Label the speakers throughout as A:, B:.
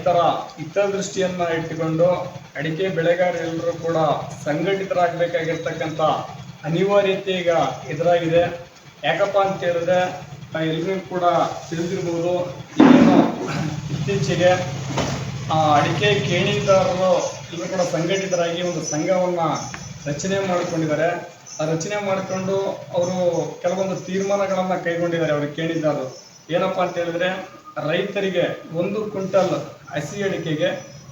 A: ರೈತರ ಹಿತದೃಷ್ಟಿಯನ್ನ ಇಟ್ಟುಕೊಂಡು ಅಡಿಕೆ ಬೆಳೆಗಾರರೆಲ್ಲರೂ ಕೂಡ ಸಂಘಟಿತರಾಗಬೇಕಾಗಿರ್ತಕ್ಕಂಥ ಅನಿವಾರ್ಯತೆ ಈಗ ಎದುರಾಗಿದೆ. ಯಾಕಪ್ಪ ಅಂತ ಹೇಳಿದ್ರೆ ಎಲ್ಲರಿಗೂ ಕೂಡ ತಿಳಿದಿರ್ಬೋದು ಏನು ಇತ್ತೀಚೆಗೆ ಆ, ಅಡಿಕೆ ಕೇಣಿದಾರರು ಎಲ್ಲರೂ ಕೂಡ ಸಂಘಟಿತರಾಗಿ ಒಂದು ಸಂಘವನ್ನ ರಚನೆ ಮಾಡಿಕೊಂಡಿದ್ದಾರೆ. ಆ ರಚನೆ ಮಾಡಿಕೊಂಡು ಅವರು ಕೆಲವೊಂದು ತೀರ್ಮಾನಗಳನ್ನು ಕೈಗೊಂಡಿದ್ದಾರೆ ಅವರು ಕೇಣಿದಾರರು. ಏನಪ್ಪಾ ಅಂತ ಹೇಳಿದ್ರೆ ರೈತರಿಗೆ ಒಂದು ಕ್ವಿಂಟಲ್ ಹಸಿ ಅಡಿಕೆಗೆ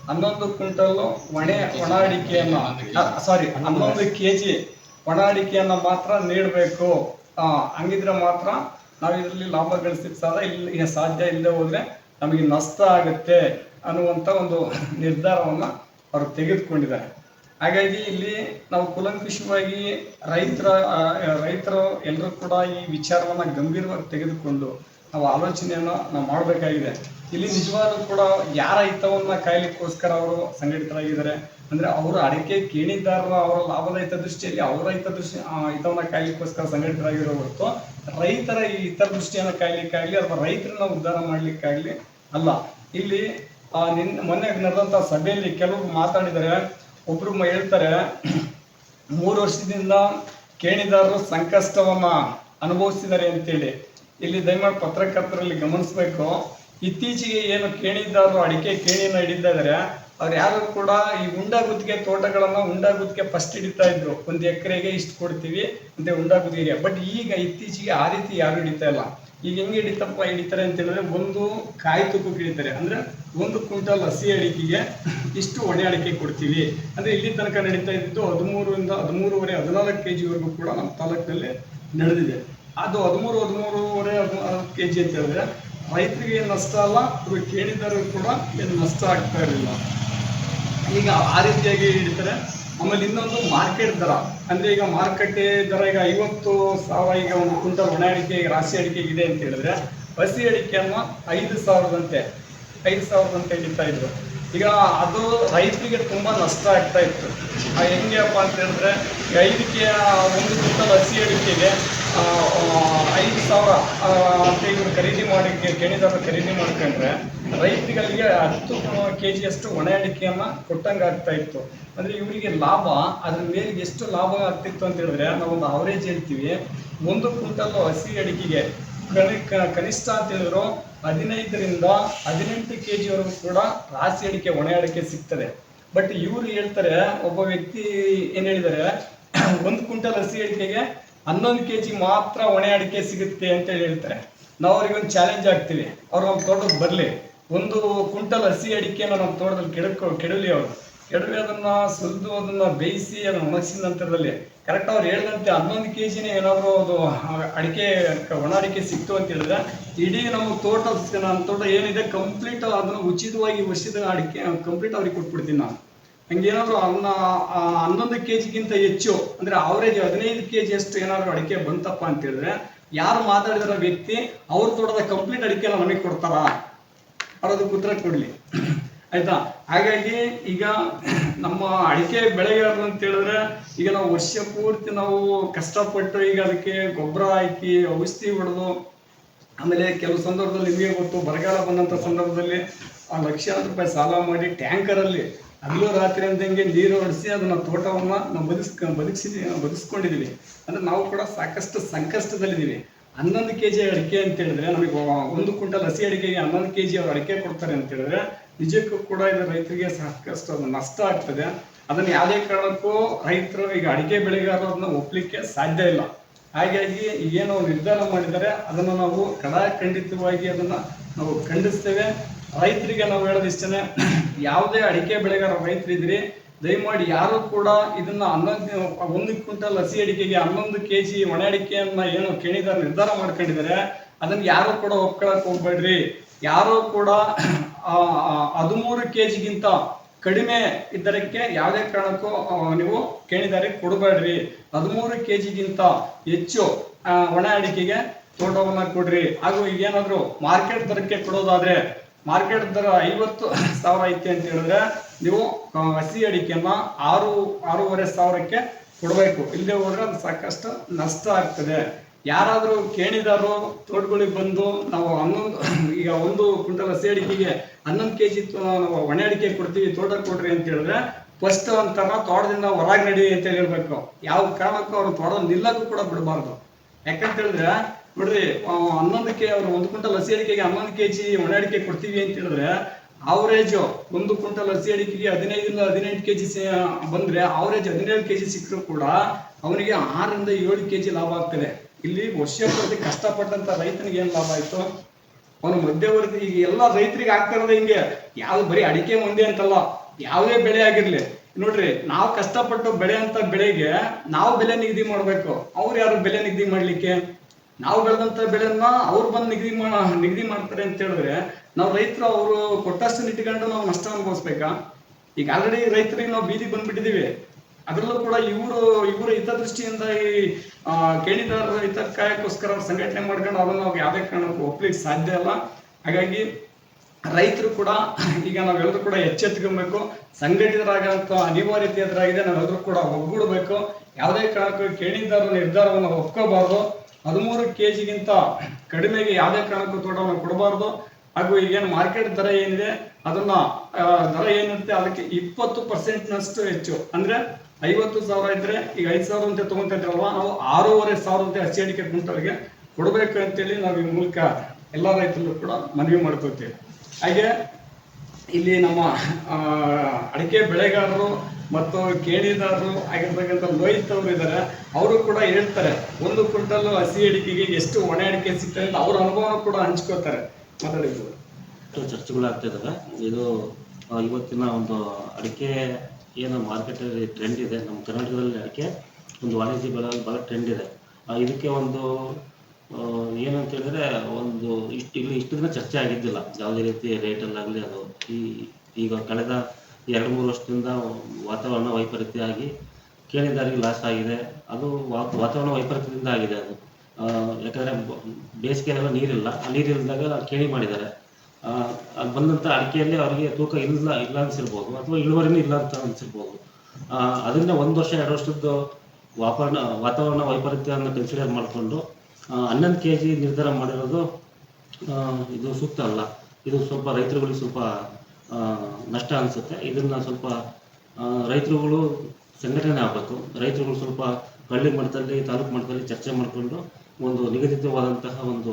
A: ಹನ್ನೊಂದು ಕ್ವಿಂಟಲ್ ಒಣೆ ಒಣ ಅಡಿಕೆಯನ್ನು ಸಾರಿ ಹನ್ನೊಂದು ಕೆ ಜಿ ಒಣ ಅಡಿಕೆಯನ್ನ ಮಾತ್ರ ನೀಡಬೇಕು. ಹಂಗಿದ್ರೆ ಮಾತ್ರ ನಾವು ಇದರಲ್ಲಿ ಲಾಭ ಗಳಿಸಿದ ಸಾಧ್ಯ ಇಲ್ಲಿ ಸಾಧ್ಯ ಇಲ್ಲದೆ ಹೋದ್ರೆ ನಮಗೆ ನಷ್ಟ ಆಗುತ್ತೆ ಅನ್ನುವಂತ ಒಂದು ನಿರ್ಧಾರವನ್ನ ಅವರು ತೆಗೆದುಕೊಂಡಿದ್ದಾರೆ. ಹಾಗಾಗಿ ಇಲ್ಲಿ ನಾವು ಕುಲಂಕುಷವಾಗಿ ರೈತರ ರೈತರು ಎಲ್ಲರೂ ಕೂಡ ಈ ವಿಚಾರವನ್ನ ಗಂಭೀರವಾಗಿ ತೆಗೆದುಕೊಂಡು ನಾವು ಆಲೋಚನೆಯನ್ನು ನಾವು ಮಾಡಬೇಕಾಗಿದೆ. ಇಲ್ಲಿ ನಿಜವಾಗ್ಲೂ ಕೂಡ ಯಾರ ಹಿತವನ್ನ ಕಾಯ್ಲಿಕ್ಕೋಸ್ಕರ ಅವರು ಸಂಘಟಿತರಾಗಿದ್ದಾರೆ. ಅಂದ್ರೆ ಅವರು ಅಡಿಕೆ ಕೇಣಿದಾರರ ಅವರ ಲಾಭದ ಹಿತದೃಷ್ಟಿಯಲ್ಲಿ ಅವರ ಹಿತದೃಷ್ಟಿ ದೃಷ್ಟಿ ಹಿತವನ್ನ ಕಾಯ್ಲಿಕ್ಕೋಸ್ಕರ ಸಂಘಟಿತರಾಗಿರೋ ಹೊರತು ರೈತರ ಈ ಹಿತದೃಷ್ಟಿಯನ್ನು ಕಾಯ್ಲಿಕ್ಕಾಗ್ಲಿ ಅಥವಾ ರೈತರನ್ನ ಉದ್ಧಾರ ಮಾಡ್ಲಿಕ್ಕಾಗ್ಲಿ ಅಲ್ಲ. ಇಲ್ಲಿ ನಿನ್, ಮೊನ್ನೆ ನಡೆದಂತ ಸಭೆಯಲ್ಲಿ ಕೆಲವರು ಮಾತಾಡಿದರೆ, ಒಬ್ರು ಹೇಳ್ತಾರೆ, ಮೂರು ವರ್ಷದಿಂದ ಕೇಣಿದಾರರು ಸಂಕಷ್ಟವನ್ನ ಅನುಭವಿಸಿದ್ದಾರೆ ಅಂತೇಳಿ. ಇಲ್ಲಿ ದಯಮಾಡಿ ಪತ್ರಕರ್ತರಲ್ಲಿ ಗಮನಿಸಬೇಕು. ಇತ್ತೀಚೆಗೆ ಏನು ಕೇಣಿದಾರರು ಅಡಿಕೆ ಕೇಣಿನ ಹಿಡಿತಾ ಇದಾರೆ. ಅವ್ರು ಯಾರು ಕೂಡ ಈ ಉಂಡಾಗುತ್ತಿಗೆ ತೋಟಗಳನ್ನ ಉಂಡಾಗುತ್ತಿಗೆ ಫಸ್ಟ್ ಹಿಡಿತಾ ಇದ್ರು. ಒಂದು ಎಕರೆಗೆ ಇಷ್ಟು ಕೊಡ್ತೀವಿ ಅಂತ ಉಂಡಾಗುತ್ತಿಗೆ ಬಟ್ ಈಗ ಇತ್ತೀಚೆಗೆ ಆ ರೀತಿ ಯಾರು ಹಿಡಿತಾ ಇಲ್ಲ. ಈಗ ಹೆಂಗೆ ಹಿಡಿತಪ್ಪ ಹಿಡಿತಾರೆ ಅಂತ ಹೇಳಿದ್ರೆ ಒಂದು ಕಾಯಿ ತುಪ್ಪಕ್ಕೆ ಹಿಡಿತಾರೆ. ಅಂದ್ರೆ ಒಂದು ಕ್ವಿಂಟಲ್ ಹಸಿ ಅಡಿಕೆಗೆ ಇಷ್ಟು ಒಣೆ ಅಡಿಕೆ ಕೊಡ್ತೀವಿ. ಅಂದ್ರೆ ಇಲ್ಲಿ ತನಕ ನಡೀತಾ ಇದ್ದು ಹದಿಮೂರರಿಂದ ಹದಿಮೂರುವರೆ, ಹದಿನಾಲ್ಕು ಕೆ ಜಿವರೆಗೂ ಕೂಡ ನಮ್ಮ ತಾಲೂಕಿನಲ್ಲಿ ನಡೆದಿದೆ. ಅದು ಹದಿಮೂರು, ಹದಿಮೂರುವರೆ ಹದಿನಾಲ್ಕು ಕೆ ಜಿ ಅಂತ ಹೇಳಿದ್ರೆ, ರೈತರಿಗೆ ಏನು ನಷ್ಟ ಅಲ್ಲ ಇವ್ರಿಗೆ ಕೇಳಿದವರು ಕೂಡ ಏನು ನಷ್ಟ ಆಗ್ತಾ ಇರಲಿಲ್ಲ. ಈಗ ಆ ರೀತಿಯಾಗಿ ಹಿಡಿತಾರೆ ಆಮೇಲೆ ಇನ್ನೊಂದು ಮಾರ್ಕೆಟ್ ದರ. ಅಂದರೆ ಈಗ ಮಾರುಕಟ್ಟೆ ದರ ಈಗ ಐವತ್ತು ಸಾವಿರ, ಈಗ ಒಂದು ಕ್ವಿಂಟಲ್ ಒಣ ಅಡಿಕೆ, ಈಗ ರಾಶಿ ಅಡಿಕೆ ಇದೆ ಅಂತ ಹೇಳಿದ್ರೆ, ಹಸಿ ಅಡಿಕೆಯನ್ನು ಐದು ಸಾವಿರದಂತೆ ಐದು ಸಾವಿರದಂತೆ ಹಿಡಿತಾ ಇದ್ರು. ಈಗ ಅದು ರೈತರಿಗೆ ತುಂಬ ನಷ್ಟ ಆಗ್ತಾ ಇತ್ತು. ಹೆಂಗೆಪ್ಪ ಅಂತ ಹೇಳಿದ್ರೆ ಐದಕ್ಕೆ ಒಂದು ಕ್ವಿಂಟಲ್ ಹಸಿ ಅಡಿಕೆಗೆ ಐದು ಸಾವಿರ ಇವರು ಖರೀದಿ ಮಾಡಿ ಕೆಣಿದಾರ ಖರೀದಿ ಮಾಡ್ಕೊಂಡ್ರೆ ರೈತರಿಗೆ ಅಲ್ಲಿಗೆ ಹತ್ತು ಕೆ ಜಿಯಷ್ಟು ಒಣ ಅಡಿಕೆಯನ್ನು ಕೊಟ್ಟಂಗೆ ಆಗ್ತಾ ಇತ್ತು. ಅಂದರೆ ಇವರಿಗೆ ಲಾಭ, ಅದ್ರ ಮೇಲೆ ಎಷ್ಟು ಲಾಭ ಆಗ್ತಿತ್ತು ಅಂತ ಹೇಳಿದ್ರೆ ನಾವು ಒಂದು ಅವರೇಜ್ ಹೇಳ್ತೀವಿ. ಒಂದು ಕ್ವಿಂಟಲ್ ಹಸಿ ಅಡಿಕೆಗೆ ಕನಿ- ಕನಿಷ್ಠ ಅಂತ ಹೇಳಿದ್ರು ಹದಿನೈದರಿಂದ ಹದಿನೆಂಟು ಕೆ ಜಿವರೆಗೂ ಕೂಡ ರಾಸಿ ಅಡಿಕೆ, ಒಣ ಅಡಿಕೆ ಸಿಗ್ತದೆ. ಬಟ್ ಇವರು ಹೇಳ್ತಾರೆ, ಒಬ್ಬ ವ್ಯಕ್ತಿ ಏನು ಹೇಳಿದ್ದಾರೆ ಒಂದು ಕ್ವಿಂಟಲ್ ಹಸಿ ಅಡಿಕೆಗೆ ಹನ್ನೊಂದು ಕೆ ಜಿ ಮಾತ್ರ ಒಣೆ ಅಡಿಕೆ ಸಿಗುತ್ತೆ ಅಂತ ಹೇಳಿ ಹೇಳ್ತಾರೆ. ನಾವು ಅವ್ರಿಗೆ ಒಂದು ಚಾಲೆಂಜ್ ಆಗ್ತೀವಿ ಅವ್ರು ನಮ್ಮ ತೋಟಕ್ಕೆ ಬರಲಿ. ಒಂದು ಕುಂಟಲ್ ಹಸಿ ಅಡಿಕೆನ ನಮ್ಮ ತೋಟದಲ್ಲಿ ಕೆಡಕೊ, ಕೆಡಲಿ ಅವರು. ಕೆಡವಿ ಅದನ್ನ ಸುಲಿದು ಅದನ್ನು ಬೇಯಿಸಿ ಅದನ್ನು ಒಣಗಿಸಿದ ನಂತರದಲ್ಲಿ ಕರೆಕ್ಟ್ ಅವ್ರು ಹೇಳಿದಂತೆ ಹನ್ನೊಂದು ಕೆ ಜಿನೇ ಏನಾದರೂ ಅದು ಅಡಿಕೆ, ಒಣ ಅಡಿಕೆ ಸಿಕ್ತು ಅಂತ ಹೇಳಿದ್ರೆ ಇಡೀ ನಮ್ಮ ತೋಟ ನಮ್ಮ ತೋಟ ಏನಿದೆ ಕಂಪ್ಲೀಟ್ ಅದನ್ನು ಉಚಿತವಾಗಿ ವರ್ಷದ ಅಡಿಕೆ ಕಂಪ್ಲೀಟ್ ಅವ್ರಿಗೆ ಕೊಟ್ಬಿಡ್ತೀನಿ ನಾನು. ಹಂಗೇನಾದ್ರು ಅನ್ನ ಹನ್ನೊಂದು ಕೆ ಜಿಗಿಂತ ಹೆಚ್ಚು, ಅಂದ್ರೆ ಅವರೇಜ್ ಹದಿನೈದು ಕೆ ಜಿ ಅಷ್ಟು ಏನಾದ್ರು ಅಡಿಕೆ ಬಂತಪ್ಪ ಅಂತ ಹೇಳಿದ್ರೆ, ಯಾರು ಮಾತಾಡಿದಾರ ವ್ಯಕ್ತಿ, ಅವ್ರ ತೋಟದ ಕಂಪ್ಲೀಟ್ ಅಡಿಕೆ ನಮಗೆ ಕೊಡ್ತಾರ? ಅದಕ್ಕೆ ಉತ್ತರ ಕೊಡ್ಲಿ. ಆಯ್ತಾ? ಹಾಗಾಗಿ ಈಗ ನಮ್ಮ ಅಡಿಕೆ ಬೆಳೆಗಾರರು ಅಂತ ಹೇಳಿದ್ರೆ, ಈಗ ನಾವು ವರ್ಷ ಪೂರ್ತಿ ನಾವು ಕಷ್ಟಪಟ್ಟು ಈಗ ಅದಕ್ಕೆ ಗೊಬ್ಬರ ಹಾಕಿ ಔಷಧಿ ಹೊಡೆದು, ಆಮೇಲೆ ಕೆಲವು ಸಂದರ್ಭದಲ್ಲಿ ನಿಮಗೆ ಗೊತ್ತು, ಬರಗಾಲ ಬಂದಂಥ ಸಂದರ್ಭದಲ್ಲಿ ಆ ಲಕ್ಷಾಂತರ ರೂಪಾಯಿ ಸಾಲ ಮಾಡಿ ಟ್ಯಾಂಕರಲ್ಲಿ ಹಗಲು ರಾತ್ರಿ ಅಂದಂಗೆ ನೀರು ಹೊಡೆಸಿ ಅದನ್ನ ತೋಟವನ್ನ ನಾವು ಬದುಕ್ ಬದುಕಿಸಿ ಬದುಕಿಸ್ಕೊಂಡಿದ್ದೀವಿ ಅಂದ್ರೆ ನಾವು ಕೂಡ ಸಾಕಷ್ಟು ಸಂಕಷ್ಟದಲ್ಲಿದ್ದೀವಿ ಹನ್ನೊಂದು ಕೆ ಜಿ ಅಡಿಕೆ ಅಂತ ಹೇಳಿದ್ರೆ ನಮಗೆ ಒಂದು ಕ್ವಿಂಟಲ್ ಹಸಿ ಅಡಿಕೆಗೆ ಹನ್ನೊಂದು ಕೆ ಜಿ ಅವ್ರು ಅಡಿಕೆ ಕೊಡ್ತಾರೆ ಅಂತ ಹೇಳಿದ್ರೆ ನಿಜಕ್ಕೂ ಕೂಡ ಇದು ರೈತರಿಗೆ ಸಾಕಷ್ಟು ಅದು ನಷ್ಟ ಆಗ್ತದೆ. ಅದನ್ನ ಯಾವುದೇ ಕಾರಣಕ್ಕೂ ರೈತರು ಈಗ ಅಡಿಕೆ ಬೆಳೆಗಾರರು ಅದನ್ನ ಒಪ್ಲಿಕ್ಕೆ ಸಾಧ್ಯ ಇಲ್ಲ. ಹಾಗಾಗಿ ಏನು ನಿರ್ಧಾರ ಮಾಡಿದರೆ ಅದನ್ನು ನಾವು ಕಡಾಖಂಡಿತವಾಗಿ ಅದನ್ನ ನಾವು ಖಂಡಿಸ್ತೇವೆ. ರೈತರಿಗೆ ನಾವು ಹೇಳೋದು ಇಷ್ಟನೇ, ಯಾವುದೇ ಅಡಿಕೆ ಬೆಳೆಗಾರ ರೈತರಿದ್ರಿ ದಯಮಾಡಿ ಯಾರು ಕೂಡ ಇದನ್ನ ಹನ್ನೊಂದು, ಒಂದು ಕ್ವಿಂಟಲ್ ಹಸಿ ಅಡಿಕೆಗೆ ಹನ್ನೊಂದು ಕೆ ಜಿ ಒಣ ಅಡಿಕೆಯನ್ನ ಏನು ಕೇಳಿದಾರೆ ನಿರ್ಧಾರ ಮಾಡ್ಕೊಂಡಿದ್ದಾರೆ, ಅದನ್ನ ಯಾರು ಕೂಡ ಒಪ್ಕೊಳಕ್ ಹೋಗ್ಬೇಡ್ರಿ. ಯಾರು ಕೂಡ ಹದಿಮೂರು ಕೆ ಜಿಗಿಂತ ಕಡಿಮೆ ಇದ್ದರಕ್ಕೆ ಯಾವುದೇ ಕಾರಣಕ್ಕೂ ನೀವು ಕೇಳಿದಾರೆ ಕೊಡಬೇಡ್ರಿ. ಹದಿಮೂರು ಕೆ ಜಿಗಿಂತ ಹೆಚ್ಚು ಒಣ ಅಡಿಕೆಗೆ ತೋಟವನ್ನ ಕೊಡ್ರಿ. ಹಾಗೂ ಏನಾದರೂ ಮಾರ್ಕೆಟ್ ದರಕ್ಕೆ ಕೊಡೋದಾದ್ರೆ ಮಾರ್ಕೆಟ್ ದರ ಐವತ್ತು ಸಾವಿರ ಐತಿ ಅಂತ ಹೇಳಿದ್ರೆ ನೀವು ಹಸಿ ಅಡಿಕೆಯನ್ನ ಆರು, ಆರೂವರೆ ಸಾವಿರಕ್ಕೆ ಕೊಡಬೇಕು. ಇಲ್ಲದೆ ಹೋದ್ರೆ ಅದು ಸಾಕಷ್ಟು ನಷ್ಟ ಆಗ್ತದೆ. ಯಾರಾದರೂ ಕೇಣಿದಾರು ತೋಟಗಳಿಗೆ ಬಂದು ನಾವು ಹನ್ನೊಂದು, ಈಗ ಒಂದು ಕ್ವಿಂಟಲ್ ಹಸಿ ಅಡಿಕೆಗೆ ಹನ್ನೊಂದು ಕೆ ಜಿ ನಾವು ಒಣ ಅಡಿಕೆ ಕೊಡ್ತೀವಿ ತೋಟಕ್ಕೆ ಕೊಡ್ರಿ ಅಂತ ಹೇಳಿದ್ರೆ ಫಸ್ಟ್ ಅಂತಾರ ತೋಟದಿಂದ ಹೊರಗೆ ನಡಿ ಅಂತ ಹೇಳ್ಬೇಕು. ಯಾವ ಕಾರಣಕ್ಕೂ ಅವ್ರು ತೋಟದ ನಿಲ್ಲಕ್ಕೂ ಕೂಡ ಬಿಡಬಾರ್ದು. ಯಾಕಂತ ಹೇಳಿದ್ರೆ ನೋಡ್ರಿ ಹನ್ನೊಂದಕ್ಕೆ ಅವ್ರು ಒಂದು ಕ್ವಿಂಟಲ್ ಹಸಿ ಅಡಿಕೆಗೆ ಹನ್ನೊಂದು ಕೆ ಜಿ ಒಣ ಅಡಿಕೆ ಕೊಡ್ತೀವಿ ಅಂತ ಹೇಳಿದ್ರೆ ಅವರೇಜು ಒಂದು ಕ್ವಿಂಟಲ್ ಹಸಿ ಅಡಿಕೆಗೆ ಹದಿನೈದರಿಂದ ಹದಿನೆಂಟು ಕೆ ಜಿ ಬಂದ್ರೆ ಅವರೇಜ್ ಹದಿನೇಳು ಕೆ ಜಿ ಸಿಕ್ಕರೂ ಕೂಡ ಅವನಿಗೆ ಆರರಿಂದ ಏಳು ಕೆ ಜಿ ಲಾಭ ಆಗ್ತದೆ. ಇಲ್ಲಿ ವರ್ಷ ಪ್ರತಿ ಕಷ್ಟಪಟ್ಟಂತ ರೈತನಿಗೆ ಏನ್ ಲಾಭ ಆಯ್ತು? ಅವನು ಮಧ್ಯವರ್ತಿ, ಈಗ ಎಲ್ಲ ರೈತರಿಗೆ ಆಗ್ತಾ ಹಿಂಗೆ. ಯಾವ್ದು ಬರೀ ಅಡಿಕೆ ಒಂದೇ ಅಂತಲ್ಲ, ಯಾವುದೇ ಬೆಳೆ ಆಗಿರ್ಲಿ. ನೋಡ್ರಿ, ನಾವು ಕಷ್ಟಪಟ್ಟು ಬೆಳೆಯಂತ ಬೆಳೆಗೆ ನಾವು ಬೆಲೆ ನಿಗದಿ ಮಾಡ್ಬೇಕು. ಅವ್ರು ಯಾರು ಬೆಲೆ ನಿಗದಿ ಮಾಡ್ಲಿಕ್ಕೆ? ನಾವು ಬೆಳೆದಂತ ಬೆಳೆಯನ್ನ ಅವ್ರು ಬಂದು ನಿಗದಿ ನಿಗದಿ ಮಾಡ್ತಾರೆ ಅಂತ ಹೇಳಿದ್ರೆ ನಾವು ರೈತರು ಅವರು ಕೊಟ್ಟಷ್ಟು ಇಟ್ಕೊಂಡು ನಾವು ನಷ್ಟ ಅನುಭವಿಸ್ಬೇಕಾ? ಈಗ ಆಲ್ರೆಡಿ ರೈತರಿಗೆ ನಾವು ಬೀದಿ ಬಂದ್ಬಿಟ್ಟಿದೀವಿ. ಅದರಲ್ಲೂ ಕೂಡ ಇವರು, ಇವರ ಹಿತದೃಷ್ಟಿಯಿಂದ ಈ ಕೇಳಿದಾರರ ಹಿತಕ್ಕಾಯಕ್ಕೋಸ್ಕರ ಅವ್ರು ಸಂಘಟನೆ ಮಾಡ್ಕೊಂಡು ಅವ್ರನ್ನ ನಾವು ಯಾವುದೇ ಕಾರಣಕ್ಕೂ ಒಪ್ಲಿಕ್ಕೆ ಸಾಧ್ಯ ಇಲ್ಲ. ಹಾಗಾಗಿ ರೈತರು ಕೂಡ, ಈಗ ನಾವೆಲ್ಲರೂ ಕೂಡ ಎಚ್ಚೆತ್ಕೊಬೇಕು. ಸಂಘಟಿತರಾಗಂತ ಅನಿವಾರ್ಯತೆ ಎದುರಾಗಿದೆ, ನಾವೆಲ್ಲರೂ ಕೂಡ ಒಗ್ಗೂಡಬೇಕು. ಯಾವುದೇ ಕಾರಣಕ್ಕೂ ಕೇಳಿದಾರರ ನಿರ್ಧಾರವನ್ನು ಒಪ್ಕೋಬಾರ್ದು. ಹದಿಮೂರು ಕೆ ಜಿಗಿಂತ ಕಡಿಮೆಗೆ ಯಾವುದೇ ಕಾರಣಕ್ಕೂ ತೋಟವನ್ನು ಕೊಡಬಾರ್ದು. ಹಾಗೂ ಈಗೇನು ಮಾರ್ಕೆಟ್ ದರ ಏನಿದೆ, ಅದನ್ನ ದರ ಏನಿರುತ್ತೆ ಅದಕ್ಕೆ ಇಪ್ಪತ್ತು ಪರ್ಸೆಂಟ್ನಷ್ಟು ಹೆಚ್ಚು. ಅಂದ್ರೆ ಐವತ್ತು ಸಾವಿರ ಇದ್ರೆ ಈಗ ಐದು ಸಾವಿರ ಅಂತ ತಗೊಂತ ನಾವು ಆರೂವರೆ ಸಾವಿರ ಅಂತ ಹಸಿ ಅಡಿಕೆ ಕುಂಟಲ್ಗೆ ಕೊಡಬೇಕು ಅಂತೇಳಿ ನಾವು ಈ ಮೂಲಕ ಎಲ್ಲ ರೈತರಲ್ಲೂ ಕೂಡ ಮನವಿ ಮಾಡ್ಕೋತೀವಿ ಹಾಗೆ ಇಲ್ಲಿ ನಮ್ಮ ಅಡಿಕೆ ಬೆಳೆಗಾರರು ಮತ್ತು ಕೇಣಿದಾರರು ಆಗಿರ್ತಕ್ಕಂಥ ಲೋಹಿತ್ ಅವರು ಇದ್ದಾರೆ, ಅವರು ಕೂಡ ಹೇಳ್ತಾರೆ, ಒಂದು ಕ್ವಿಂಟಲ್ ಹಸಿ ಅಡಿಕೆಗೆ ಎಷ್ಟು ಒಣ ಅಡಿಕೆ ಸಿಗ್ತದೆ ಅಂತ ಅವ್ರ ಅನುಭವ ಕೂಡ ಹಂಚ್ಕೋತಾರೆ. ಮಾತಾಡಿದ್ರು
B: ಚರ್ಚೆಗಳು ಚರ್ಚೆಗಳಾಗ್ತಾ ಇದ್ದಾವೆ ಇದು ಇವತ್ತಿನ ಒಂದು ಅಡಿಕೆ ಏನು ಮಾರ್ಕೆಟಲ್ಲಿ ಟ್ರೆಂಡ್ ಇದೆ. ನಮ್ಮ ಕರ್ನಾಟಕದಲ್ಲಿ ಅಡಿಕೆ ಒಂದು ವಾಣಿಜ್ಯ ಬೆಳೆ ಭಾಳ ಟ್ರೆಂಡ್ ಇದೆ. ಇದಕ್ಕೆ ಒಂದು ಏನಂತ ಹೇಳಿದ್ರೆ ಒಂದು ಇಷ್ಟು ಇಲ್ಲಿ ಇಷ್ಟು ದಿನ ಚರ್ಚೆ ಆಗಿದ್ದಿಲ್ಲ. ಯಾವುದೇ ರೀತಿ ರೇಟಲ್ಲಾಗಲಿ ಅದು ಈ, ಈಗ ಕಳೆದ ಎರಡು ಮೂರು ವರ್ಷದಿಂದ ವಾತಾವರಣ ವೈಪರೀತ್ಯ ಆಗಿ ಕೇಳಿದಾರಿಗೆ ಲಾಸ್ ಆಗಿದೆ. ಅದು ವಾತಾವರಣ ವೈಪರೀತ್ಯದಿಂದ ಆಗಿದೆ ಅದು. ಯಾಕಂದರೆ ಬೇಸಿಗೆಯಲ್ಲೆಲ್ಲ ನೀರಿಲ್ಲ. ಆ ನೀರಿಲ್ದಾಗ ಕೇಳಿ ಮಾಡಿದ್ದಾರೆ. ಅದು ಬಂದಂಥ ಅಡಿಕೆಯಲ್ಲಿ ಅವರಿಗೆ ತೂಕ ಇಲ್ಲ ಇಲ್ಲ ಅನ್ಸಿರ್ಬೋದು ಅಥವಾ ಇಳುವರಿನೂ ಇಲ್ಲ ಅಂತ ಅನ್ಸಿರ್ಬೋದು. ಅದರಿಂದ ಒಂದು ವರ್ಷ, ಎರಡು ವರ್ಷದ್ದು ವಾತಾವರಣ ವಾತಾವರಣ ವೈಪರೀತ್ಯವನ್ನು ಕನ್ಸಿಡರ್ ಮಾಡಿಕೊಂಡು ಹನ್ನೊಂದು ಕೆ ಜಿ ನಿರ್ಧಾರ ಮಾಡಿರೋದು ಇದು ಸೂಕ್ತ ಅಲ್ಲ. ಇದು ಸ್ವಲ್ಪ ರೈತರುಗಳಿಗೆ ಸ್ವಲ್ಪ ನಷ್ಟ ಅನಿಸುತ್ತೆ. ಇದನ್ನು ಸ್ವಲ್ಪ ರೈತರುಗಳು ಸಂಘಟನೆ ಆಗಬೇಕು. ರೈತರುಗಳು ಸ್ವಲ್ಪ ಹಳ್ಳಿ ಮಟ್ಟದಲ್ಲಿ, ತಾಲೂಕು ಮಟ್ಟದಲ್ಲಿ ಚರ್ಚೆ ಮಾಡಿಕೊಂಡು ಒಂದು ನಿಗದಿತವಾದಂತಹ ಒಂದು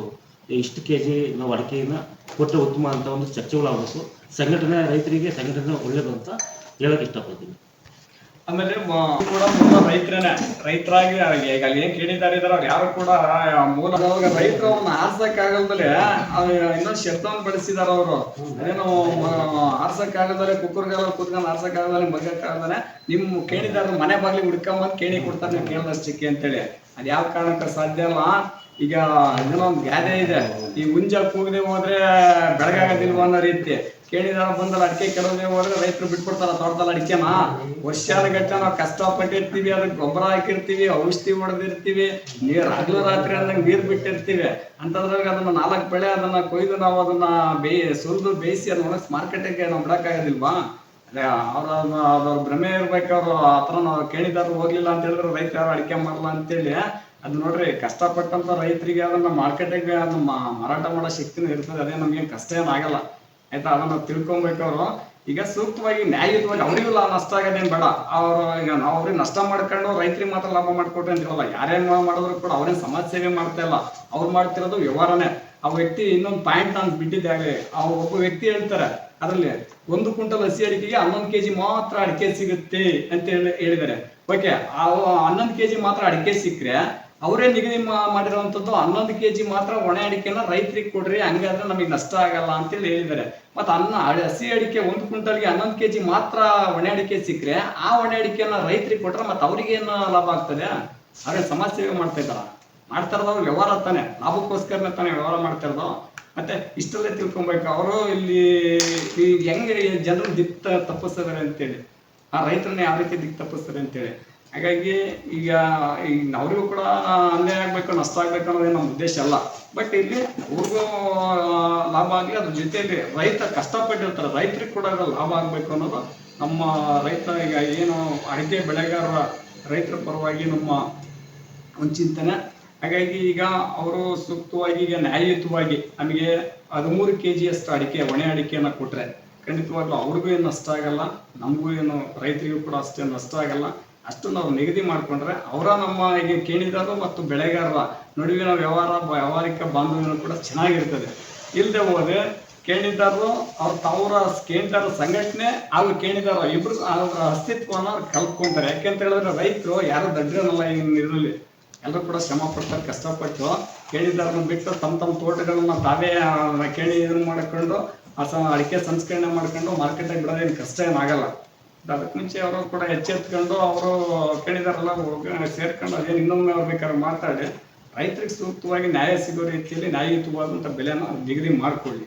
B: ಇಷ್ಟು ಕೆ ಜಿ ನಾವು ಅಡಿಕೆಯನ್ನು ಕೊಟ್ಟರೆ ಉತ್ತಮ ಅಂತ ಒಂದು ಚರ್ಚೆಗಳಾಗಬೇಕು ಸಂಘಟನೆ ರೈತರಿಗೆ, ಸಂಘಟನೆ ಒಳ್ಳೇದು ಅಂತ ಹೇಳಕ್ಕೆ ಇಷ್ಟಪಡ್ತೀನಿ.
A: ಆಮೇಲೆ ಕೂಡ ಮೂಲ ರೈತರೇನೆ. ರೈತರಾಗಿ ಈಗ ಅಲ್ಲಿ ಏನ್ ಕೇಳಿದ್ದಾರೆ ಇದಾರೆ, ಅವ್ರು ಯಾರು ಕೂಡ ಮೂಲ ಅವಾಗ ರೈತರು ಅವ್ನ ಆರ್ಸಕ್ಕಾಗಲ್ದಲೆ ಇನ್ನೊಂದು ಶಬ್ದವನ್ನು ಬಳಸಿದಾರ ಅವರು. ಅದೇನೋ ಆರ್ಸಕ್ಕಾಗದಲೆ ಕುಕ್ಕರ್ಗಾಲ ಕೂತ್ಕೊಂಡು ಮಗಕ್ ಮಗ್ಗಕ್ಕಾಗದಲೆ ನಿಮ್ ಕೇಳಿದಾರ ಮನೆ ಬಾಗಿಲಿ ಹುಡ್ಕೊಂಬಂದ್ ಕೇಳಿ ಕೊಡ್ತಾರೆ ನೀವು ಕೇಳಿದಷ್ಟಕ್ಕೆ ಅಂತೇಳಿ. ಅದ್ ಯಾವ ಕಾರಣಕ್ಕೆ ಸಾಧ್ಯ ಅಲ್ಲ. ಈಗ ಏನೋ ಒಂದು ಗಾದೆ ಇದೆ. ಈ ಹುಂಜ ಕೂಗದೆ ಹೋದ್ರೆ ಬೆಳಗಾಗೋದಿಲ್ವ ಅನ್ನೋ ರೀತಿ. ಕೇಳಿದಾರ, ಬಂದಲ್ಲ, ಅಡಿಕೆ ಕೆಡೋದೇ ಹೋದ್ರೆ ರೈತರು ಬಿಟ್ಬಿಡ್ತಾರ, ತೋಟದಲ್ಲಿ ಅಡಿಕೆನ. ವರ್ಷಾನುಗಟ್ಟಲೆ ನಾವು ಕಷ್ಟಪಟ್ಟಿರ್ತೀವಿ ಅದಕ್ಕೆ ಗೊಬ್ಬರ ಹಾಕಿರ್ತೀವಿ, ಔಷಧಿ ಹೊಡೆದಿರ್ತೀವಿ, ನೀರು ಹಗಲು ರಾತ್ರಿ ಅಂದಂಗೆ ನೀರು ಬಿಟ್ಟಿರ್ತೀವಿ. ಅಂತದ್ರಾಗ ಅದನ್ನ ನಾಲ್ಕು ಬೆಳೆ ಅದನ್ನ ಕೊಯ್ದು ನಾವು ಅದನ್ನ ಬೇಯಿ ಸುರಿದು ಬೇಯಿಸಿ ಅದನ್ನ ಒಣಗಿಸಿ ಮಾರ್ಕೆಟಿಗೆ ನಾವು ಬಿಡೋಕ್ಕಾಗೋದಿಲ್ವಾ? ಅವ್ರ ಅದ್ರ ಭ್ರಮೆ ಇರ್ಬೇಕು, ಅವ್ರು ಆ ಥರ ನಾವು ಕೇಳಿದಾರು, ಹೋಗ್ಲಿಲ್ಲ ಅಂತ ಹೇಳಿದ್ರೆ ರೈತ ಯಾರು ಅಡಿಕೆ ಮಾಡಲ್ಲ ಅಂತೇಳಿ, ಅದು ನೋಡ್ರಿ ಕಷ್ಟಪಟ್ಟಂತ ರೈತರಿಗೆ ಅದನ್ನ ಮಾರ್ಕೆಟಿಗೆ ಅದನ್ನ ಮಾರಾಟ ಮಾಡೋ ಶಕ್ತಿನೂ ಇರ್ತದೆ, ಅದೇ ನಮ್ಗೆ ಕಷ್ಟ ಏನು ಆಗಲ್ಲ. ಆಯ್ತಾ? ಅದನ್ನ ತಿಳ್ಕೊಬೇಕು ಅವರು ಈಗ ಸೂಕ್ತವಾಗಿ ನ್ಯಾಯಯುತವಾಗಿ ಅವರಿಗೂ ನಷ್ಟ ಆಗೋದೇನು ಬೇಡ. ಅವರು ಈಗ ನಾವು ಅವ್ರಿಗೆ ನಷ್ಟ ಮಾಡ್ಕೊಂಡು ರೈತರಿಗೆ ಮಾತ್ರ ಲಾಭ ಮಾಡ್ಕೊಟ್ರೆ ಅಂತ ಹೇಳಲ್ಲ ಯಾರೇನ್ ಮಾಡಿದ್ರು ಕೂಡ ಅವ್ರೇನ್ ಸಮಾಜ ಸೇವೆ ಮಾಡ್ತಾ ಇಲ್ಲ. ಅವ್ರು ಮಾಡ್ತಿರೋದು ವ್ಯವಹಾರನೇ. ಆ ವ್ಯಕ್ತಿ ಇನ್ನೊಂದು ಪಾಯಿಂಟ್ ಅಂತ ಬಿಟ್ಟಿದ್ದೆ ಆಗಲಿ ಆ ಒಬ್ಬ ವ್ಯಕ್ತಿ ಹೇಳ್ತಾರೆ, ಅದರಲ್ಲಿ ಒಂದು ಕ್ವಿಂಟಲ್ ಹಸಿ ಅಡಿಕೆಗೆ ಹನ್ನೊಂದು ಕೆಜಿ ಮಾತ್ರ ಅಡಿಕೆ ಸಿಗುತ್ತೆ ಅಂತ ಹೇಳಿ ಹೇಳಿದ್ದಾರೆ. ಓಕೆ ಆ ಹನ್ನೊಂದು ಕೆಜಿ ಮಾತ್ರ ಅಡಿಕೆ ಸಿಕ್ಕರೆ ಅವರೇ ನಿಗದಿ ಮಾ- ಮಾಡಿರುವಂತದ್ದು ಹನ್ನೊಂದು ಕೆಜಿ ಮಾತ್ರ ಒಣ ಅಡಿಕೆನ ರೈತರಿಗೆ ಕೊಡ್ರಿ, ಹಂಗಾದ್ರೆ ನಮಗೆ ನಷ್ಟ ಆಗಲ್ಲ ಅಂತೇಳಿ ಹೇಳಿದ್ದಾರೆ. ಮತ್ತೆ ಅನ್ನ ಹಸಿ ಅಡಿಕೆ ಒಂದು ಕ್ವಿಂಟಲ್ಗೆ ಹನ್ನೊಂದು ಕೆಜಿ ಮಾತ್ರ ಒಣ ಅಡಿಕೆ ಸಿಕ್ಕರೆ, ಆ ಒಣ ಅಡಿಕೆನ ರೈತರಿಗೆ ಕೊಟ್ರೆ ಮತ್ತೆ ಅವ್ರಿಗೇನು ಲಾಭ ಆಗ್ತದೆ? ಅವ್ರೆ ಸಮಾಜ ಸೇವೆ ಮಾಡ್ತಾ ಇದ್ದಾರ? ಮಾಡ್ತಾ ಇರೋದು ಅವ್ರು ವ್ಯವಹಾರ ತಾನೆ, ಲಾಭಕ್ಕೋಸ್ಕರನೇ ತಾನೇ ವ್ಯವಹಾರ ಮಾಡ್ತಾ ಇರೋದು. ಮತ್ತೆ ಇಷ್ಟಲ್ಲೇ ತಿಳ್ಕೊಬೇಕು, ಅವರು ಇಲ್ಲಿ ಈ ಹೆಂಗೆ ಜನರು ದಿಕ್ ತಪ್ಪಿಸ್ತಾರೆ ಅಂತೇಳಿ. ಆ ರೈತರನ್ನ ಯಾವ ರೀತಿ ದಿಕ್ ತಪ್ಪಿಸ್ತಾರೆ ಅಂತೇಳಿ. ಹಾಗಾಗಿ ಈಗ ಈಗ ಅವ್ರಿಗೂ ಕೂಡ ಅನ್ಯಾಯ ಆಗ್ಬೇಕು, ನಷ್ಟ ಆಗ್ಬೇಕು ಅನ್ನೋದೇ ನಮ್ಮ ಉದ್ದೇಶ ಅಲ್ಲ. ಬಟ್ ಇಲ್ಲಿ ಅವ್ರಿಗೂ ಲಾಭ ಆಗಲಿ, ಅದ್ರ ಜೊತೆಯಲ್ಲಿ ರೈತ ಕಷ್ಟಪಟ್ಟಿರ್ತಾರೆ, ರೈತರಿಗೆ ಕೂಡ ಲಾಭ ಆಗಬೇಕು ಅನ್ನೋದು ನಮ್ಮ ರೈತ ಈಗ ಏನು ಅಡಿಕೆ ಬೆಳೆಗಾರರ ರೈತರ ಪರವಾಗಿ ನಮ್ಮ ಒಂದು ಚಿಂತನೆ. ಹಾಗಾಗಿ ಈಗ ಅವರು ಸೂಕ್ತವಾಗಿ, ಈಗ ನ್ಯಾಯಯುತವಾಗಿ ನಮಗೆ ಹದಿಮೂರು ಕೆ ಜಿಯಷ್ಟು ಅಡಿಕೆ, ಒಣೆ ಅಡಿಕೆಯನ್ನು ಕೊಟ್ಟರೆ ಖಂಡಿತವಾಗ್ಲೂ ಅವ್ರಿಗೂ ಏನು ನಷ್ಟ ಆಗಲ್ಲ, ನಮಗೂ ಏನು ರೈತರಿಗೂ ಕೂಡ ಅಷ್ಟೇ ನಷ್ಟ ಆಗಲ್ಲ. ಅಷ್ಟು ನಾವು ನಿಗದಿ ಮಾಡಿಕೊಂಡ್ರೆ ಅವರ ನಮ್ಮ ಈಗ ಕೇಣಿದಾರರು ಮತ್ತು ಬೆಳೆಗಾರರ ನಡುವಿನ ವ್ಯವಹಾರ, ವ್ಯಾವಹಾರಿಕ ಬಾಂಧವ್ಯನೂ ಕೂಡ ಚೆನ್ನಾಗಿರ್ತದೆ. ಇಲ್ಲದೆ ಹೋದ್ರೆ ಕೇಣಿದಾರರು ಅವ್ರ ತವರ ಕೇಣಿದಾರ ಸಂಘಟನೆ ಹಾಗೂ ಕೇಣಿದಾರ ಇಬ್ರು ಅವರ ಅವ್ರು ಕಲ್ತ್ಕೊಂತಾರೆ. ಯಾಕೆಂತ ಹೇಳಿದ್ರೆ ರೈತರು ಯಾರು ದಡ್ರನಲ್ಲ ಇರಲಿ ಎಲ್ಲರೂ ಕೂಡ ಶ್ರಮ ಪಡ್ತಾರೆ, ಕಷ್ಟಪಟ್ಟು ಕೇಳಿದಾರನ್ನ ಬಿಟ್ಟು ತಮ್ಮ ತಮ್ಮ ತೋಟಗಳನ್ನ ತಾವೇ ಕೇಳಿ ಇದನ್ನು ಮಾಡ್ಕೊಂಡು ಅಡಿಕೆ ಸಂಸ್ಕರಣೆ ಮಾಡ್ಕೊಂಡು ಮಾರ್ಕೆಟ್ ಬಿಡೋದೇನು ಕಷ್ಟ ಏನಾಗಲ್ಲ. ಅದಕ್ಕೆ ಮುಂಚೆ ಅವರು ಕೂಡ ಎಚ್ಚೆತ್ಕೊಂಡು ಅವರು ಕೇಳಿದಾರಲ್ಲ ಸೇರ್ಕೊಂಡು ಅದೇನು ಇನ್ನೊಮ್ಮೆ ಅವ್ರು ಬೇಕಾದ್ರೆ ಮಾತಾಡಿ. ರೈತರಿಗೆ ಸೂಕ್ತವಾಗಿ ನ್ಯಾಯ ಸಿಗೋ ರೀತಿಯಲ್ಲಿ ನ್ಯಾಯಯುತವಾದಂಥ ಬೆಲೆನ ನಿಗದಿ ಮಾಡಿಕೊಳ್ಳಿ.